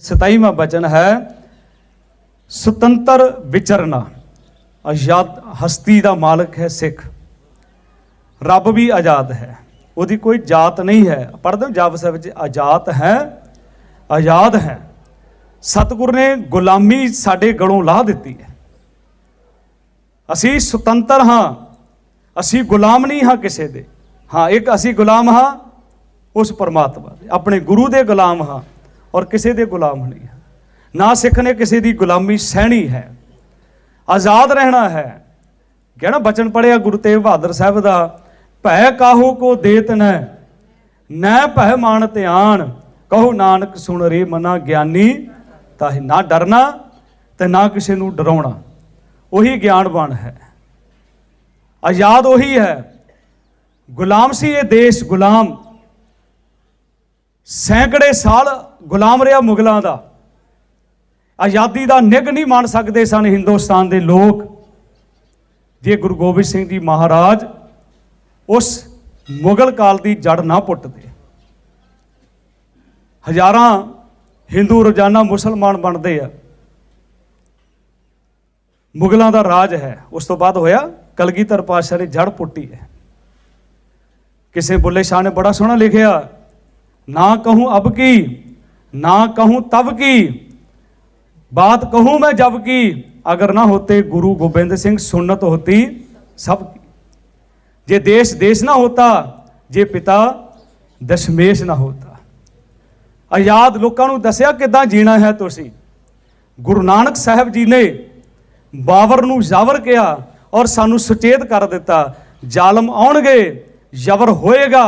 27ਵਾਂ ਬਚਨ ਹੈ, ਸੁਤੰਤਰ ਵਿਚਰਨਾ। ਆਜ਼ਾਦ ਹਸਤੀ ਦਾ ਮਾਲਕ ਹੈ ਸਿੱਖ। ਰੱਬ ਵੀ ਆਜ਼ਾਦ ਹੈ। ਉਹਦੀ ਕੋਈ ਜਾਤ ਨਹੀਂ ਹੈ। ਪੜ੍ਹਦੇ ਜਾਪ ਸਾਹਿਬ ਵਿੱਚ, ਆਜ਼ਾਦ ਹੈ ਆਜ਼ਾਦ ਹੈ। ਸਤਿਗੁਰ ਨੇ ਗੁਲਾਮੀ ਸਾਡੇ ਗਲੋਂ ਲਾਹ ਦਿੱਤੀ ਹੈ। ਅਸੀਂ ਸੁਤੰਤਰ ਹਾਂ। ਅਸੀਂ ਗੁਲਾਮ ਨਹੀਂ ਹਾਂ ਕਿਸੇ ਦੇ। ਹਾਂ, ਇੱਕ ਅਸੀਂ ਗੁਲਾਮ ਹਾਂ, ਉਸ ਪਰਮਾਤਮਾ ਦੇ। ਆਪਣੇ ਗੁਰੂ ਦੇ ਗੁਲਾਮ ਹਾਂ। ਔਰ ਕਿਸੇ ਦੇ ਗੁਲਾਮ ਨਹੀਂ ਹਾਂ। ਨਾ ਸਿੱਖ ਨੇ ਕਿਸੇ ਦੀ ਗੁਲਾਮੀ ਸਹਿਣੀ ਹੈ। ਆਜ਼ਾਦ ਰਹਿਣਾ ਹੈ। ਕਹਿਣਾ ਬਚਨ ਪੜਿਆ ਗੁਰੂ ਤੇਗ ਬਹਾਦਰ ਸਾਹਿਬ ਦਾ, ਭੈ ਕਾਹੂ ਕੋ ਦੇਤ ਨੈ ਨੈ ਭੈ ਮਾਨ ਧਿਆਨ, ਕਹੋ ਨਾਨਕ ਸੁਣ ਰੇ ਮਨਾ ਗਿਆਨੀ, ਤਾਂ ਨਾ ਡਰਨਾ ਤੇ ਨਾ ਕਿਸੇ ਨੂੰ ਡਰਾਉਣਾ। ਉਹੀ ਗਿਆਨਵਾਨ ਹੈ। ਆਜ਼ਾਦ ਉਹੀ ਹੈ। ਗੁਲਾਮ ਸੀ ਇਹ ਦੇਸ਼ ਗੁਲਾਮ। ਸੈਂਕੜੇ ਸਾਲ ਗੁਲਾਮ ਰਿਹਾ ਮੁਗਲਾਂ ਦਾ। ਆਜ਼ਾਦੀ ਦਾ ਨਿਗ ਨਹੀਂ ਮੰਨ ਸਕਦੇ ਸਨ ਹਿੰਦੁਸਤਾਨ ਦੇ ਲੋਕ। ਜੇ ਗੁਰੂ ਗੋਬਿੰਦ ਸਿੰਘ ਜੀ ਮਹਾਰਾਜ ਉਸ ਮੁਗਲ ਕਾਲ ਦੀ ਜੜ ਨਾ ਪੁੱਟਦੇ। ਹਜ਼ਾਰਾਂ ਹਿੰਦੂ ਰੋਜ਼ਾਨਾ ਮੁਸਲਮਾਨ ਬਣਦੇ ਆ। ਮੁਗਲਾਂ ਦਾ ਰਾਜ ਹੈ। ਉਸ ਤੋਂ ਬਾਅਦ ਹੋਇਆ ਕਲਗੀਧਰ ਪਾਤਸ਼ਾਹ ਨੇ ਜੜ ਪੁੱਟੀ ਹੈ। ਕਿਸੇ ਬੁੱਲੇ ਸ਼ਾਹ ਨੇ ਬੜਾ ਸੋਹਣਾ ਲਿਖਿਆ ਨਾ ਕਹੂੰ ਅਬ ਕੀ ਨਾ ਕਹੂੰ ਤਬ ਕੀ बात कहूं मैं जब की अगर ना होते गुरु गोविंद सिंह सुन्नत होती सब की जे देश देश ना होता ਜੇ ਪਿਤਾ ਦਸ਼ਮੇਸ਼ ਨਾ ਹੁੰਦਾ ਆਜ਼ਾਦ ਲੋਕਾਂ ਨੂੰ ਦੱਸਿਆ ਕਿੱਦਾਂ ਜੀਣਾ ਹੈ ਤੁਸੀਂ ਗੁਰੂ ਨਾਨਕ ਸਾਹਿਬ ਜੀ ਨੇ ਬਾਬਰ ਨੂੰ ਜ਼ਾਵਰ ਕਿਹਾ ਔਰ ਸਾਨੂੰ ਸੁਚੇਤ ਕਰ ਦਿੱਤਾ ਜ਼ਾਲਮ ਆਉਣਗੇ ਜ਼ਬਰ ਹੋਏਗਾ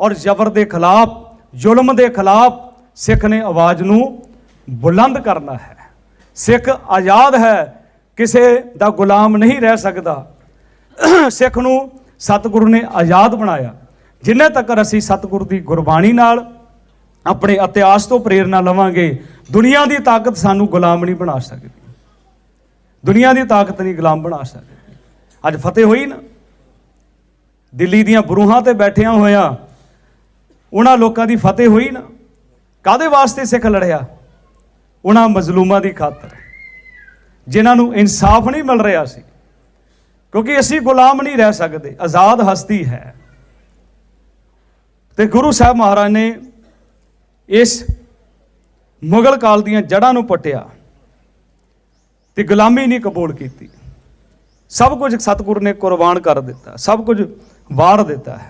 ਔਰ ਜ਼ਬਰ ਦੇ ਖਿਲਾਫ ਜ਼ੁਲਮ ਦੇ ਖਿਲਾਫ ਸਿੱਖ ਨੇ ਆਵਾਜ਼ ਨੂੰ ਬੁਲੰਦ ਕਰਨਾ ਹੈ। ਸਿੱਖ ਆਜ਼ਾਦ ਹੈ, ਕਿਸੇ ਦਾ ਗੁਲਾਮ ਨਹੀਂ ਰਹਿ ਸਕਦਾ। ਸਿੱਖ ਨੂੰ ਸਤਿਗੁਰੂ ਨੇ ਆਜ਼ਾਦ ਬਣਾਇਆ। ਜਿੰਨੇ ਤੱਕ ਅਸੀਂ ਸਤਿਗੁਰੂ ਦੀ ਗੁਰਬਾਣੀ ਨਾਲ ਆਪਣੇ ਇਤਿਹਾਸ ਤੋਂ ਪ੍ਰੇਰਣਾ ਲਵਾਂਗੇ, ਦੁਨੀਆ ਦੀ ਤਾਕਤ ਸਾਨੂੰ ਗੁਲਾਮ ਨਹੀਂ ਬਣਾ ਸਕਦੀ। ਦੁਨੀਆ ਦੀ ਤਾਕਤ ਨਹੀਂ ਗੁਲਾਮ ਬਣਾ ਸਕਦੀ। ਅੱਜ ਫਤਿਹ ਹੋਈ ਨਾ। ਦਿੱਲੀ ਦੀਆਂ ਬਰੂਹਾਂ ਤੇ ਬੈਠਿਆਂ ਹੋਇਆਂ ਉਹਨਾਂ ਲੋਕਾਂ ਦੀ ਫਤਿਹ ਹੋਈ ਨਾ ਕਾਦੇ ਵਾਸਤੇ ਸਿੱਖ ਲੜਿਆ? ਉਹਨਾਂ ਮਜ਼ਲੂਮਾਂ ਦੀ ਖਾਤਰ। ਜਿਨ੍ਹਾਂ ਨੂੰ ਇਨਸਾਫ ਨਹੀਂ ਮਿਲ ਰਿਹਾ ਸੀ। ਕਿਉਂਕਿ ਅਸੀਂ ਗੁਲਾਮ ਨਹੀਂ ਰਹਿ ਸਕਦੇ, ਆਜ਼ਾਦ ਹਸਤੀ ਹੈ। ਤੇ ਗੁਰੂ ਸਾਹਿਬ ਮਹਾਰਾਜ ਨੇ ਇਸ ਮੁਗਲ ਕਾਲ ਦੀਆਂ ਜੜ੍ਹਾਂ ਨੂੰ ਪਟਿਆ ਤੇ ਗੁਲਾਮੀ ਨਹੀਂ ਕਬੂਲ ਕੀਤੀ। ਸਭ ਕੁਝ ਸਤਿਗੁਰ ਨੇ ਕੁਰਬਾਨ ਕਰ ਦਿੱਤਾ, ਸਭ ਕੁਝ ਵਾਰ ਦਿੱਤਾ ਹੈ।